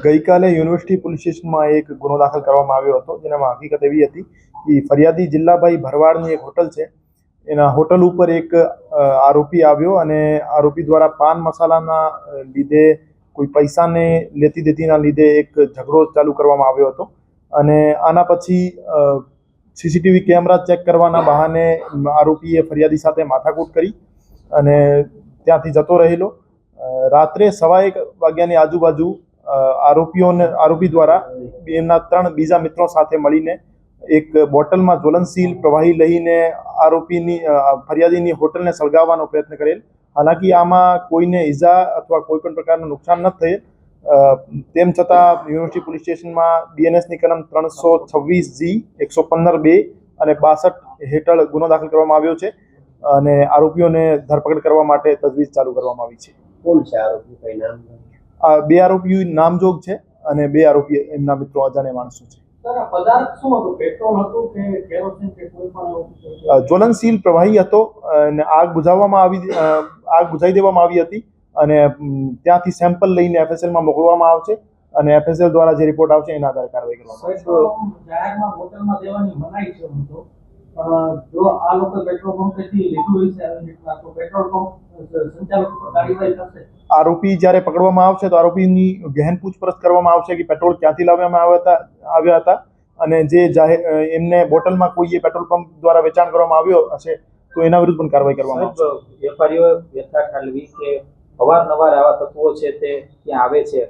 ગઈકાલે university police એક ગુનો દાખલ કરવામાં આવ્યો હતો. જેનામાં હકીકત એવી હતી કે ફરિયાદી જિલ્લાભાઈ ભરવાડની એક હોટલ છે. એના હોટલ ઉપર એક આરોપી આવ્યો અને આરોપી દ્વારા પાન મસાલાના લીધે કોઈ પૈસાને લેતી દેતીના લીધે એક ઝઘડો ચાલુ કરવામાં આવ્યો હતો. અને આના પછી સીસીટીવી કેમેરા ચેક કરવાના બહાને આરોપીએ ફરિયાદી સાથે માથાકૂટ કરી અને ત્યાંથી જતો રહેલો. રાત્રે સવા એક વાગ્યાની આજુબાજુ આરોપીઓને આરોપી દ્વારા એમના ત્રણ બીજા મિત્રો સાથે મળીને એક બોટલમાં જ્વલનશીલ પ્રવાહી લઈને આરોપીની ફરિયાદીની હોટલને સળગાવવાનો પ્રયત્ન કરેલ. હાલાકી આમાં કોઈને ઈજા અથવા કોઈ પણ પ્રકારનું નુકસાન ન થયેલ તેમ છતાં યુનિવર્સિટી પોલીસ સ્ટેશનમાં બીએનએસની કલમ ત્રણસો છવ્વીસ જી, એકસો પંદર બે અને બાસઠ હેઠળ ગુનો દાખલ કરવામાં આવ્યો છે અને આરોપીઓને ધરપકડ કરવા માટે તજવીજ ચાલુ કરવામાં આવી છે. કોણ છે આરોપી? કઈ નામ? આ બે આરોપીઓ નામજોગ છે અને બે આરોપી એમના મિત્રો અજાણ્યા માણસો છે. જ્વલનશીલ પ્રવાહી હતો અને આગ બુઝાવવામાં આવી આગ બુઝાવી દેવામાં આવી હતી અને ત્યાંથી સેમ્પલ લઈને એફએસએલમાં મોકલવામાં આવશે અને એફએસએલ દ્વારા જે રિપોર્ટ આવશે એના આધારે કાર્યવાહી કરવામાં આવશે. જો આ લોકો પેટ્રોલ પંપેથી લીધું હોય છે આવી રીતના તો પેટ્રોલ પંપ સંચાલક પર કાર્યવાહી થશે. આરોપી જ્યારે પકડવામાં આવશે તો આરોપીની ગહેન પૂછપરછ કરવામાં આવશે કે પેટ્રોલ ક્યાંથી લાવવામાં આવ્યા હતા આવ્યા હતા. અને જે જાહેર એમને બોટલમાં કોઈએ પેટ્રોલ પંપ દ્વારા વેચાણ કરવામાં આવ્યો હશે તો એના વિરુદ્ધ પણ કાર્યવાહી કરવામાં આવશે. વેપારીઓ વ્યથા ઠાલવી કે અવારનવાર આવા તત્વો છે તે ત્યાં આવે છે?